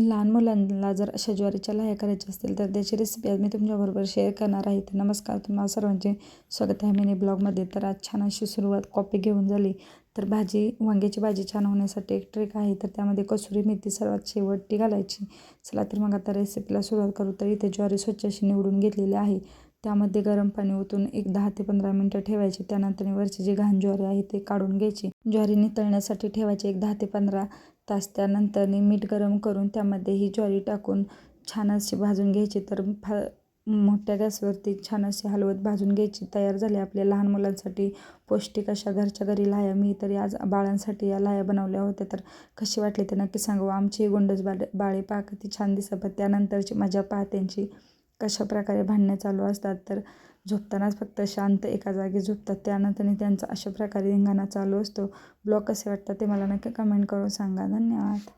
लहान मुलांना जर अशा ज्वारीच्या लाह्या करायच्या असतील तर त्याची रेसिपी आज मी तुमच्याबरोबर शेअर करणार आहे. तर नमस्कार तुम्हाला सर्वांचे स्वागत आहे. मिनी ब्लॉगमध्ये. तर आज छान अशी सुरुवात कॉपी घेऊन झाली. तर भाजी वांग्याची भाजी छान होण्यासाठी एक ट्रिक आहे. तर त्यामध्ये कसुरी मेथी सर्वात शेवटी घालायची. चला तर मग आता रेसिपीला सुरुवात करू. तर इथे ज्वारी स्वच्छ अशी निवडून घेतलेली आहे. त्यामध्ये गरम पाणी ओतून एक दहा ते पंधरा मिनटं ठेवायची. त्यानंतर वरची जी घाण ज्वारी आहे ते काढून घ्यायची. ज्वारी नितळण्यासाठी ठेवायची एक दहा ते पंधरा तास त्यानंतर मीठ गरम करून त्यामध्ये ही ज्वारी टाकून छान अशी भाजून घ्यायची. तर फा मोठ्या गॅसवरती छान अशी हलवत भाजून घ्यायची. तयार झाली आपल्या लहान मुलांसाठी पौष्टिक अशा घरच्या घरी लाया. मी तरी आज बाळांसाठी या लाह्या बनवल्या होत्या. तर कशी वाटली ते नक्की सांगू. आमची गोंडस बाळे बाळे पहा ती छान दिसत त्यानंतरची माझ्या पाहत्यांची कशा प्रकारे भांडणं चालू असतात तर झोपतानाच फक्त शांत एका जागी झोपतात. त्यानंतर त्यांचा अशा प्रकारे धिंगाणा चालू असतो. ब्लॉग कसे वाटतात ते मला नक्की कमेंट करून सांगा. धन्यवाद.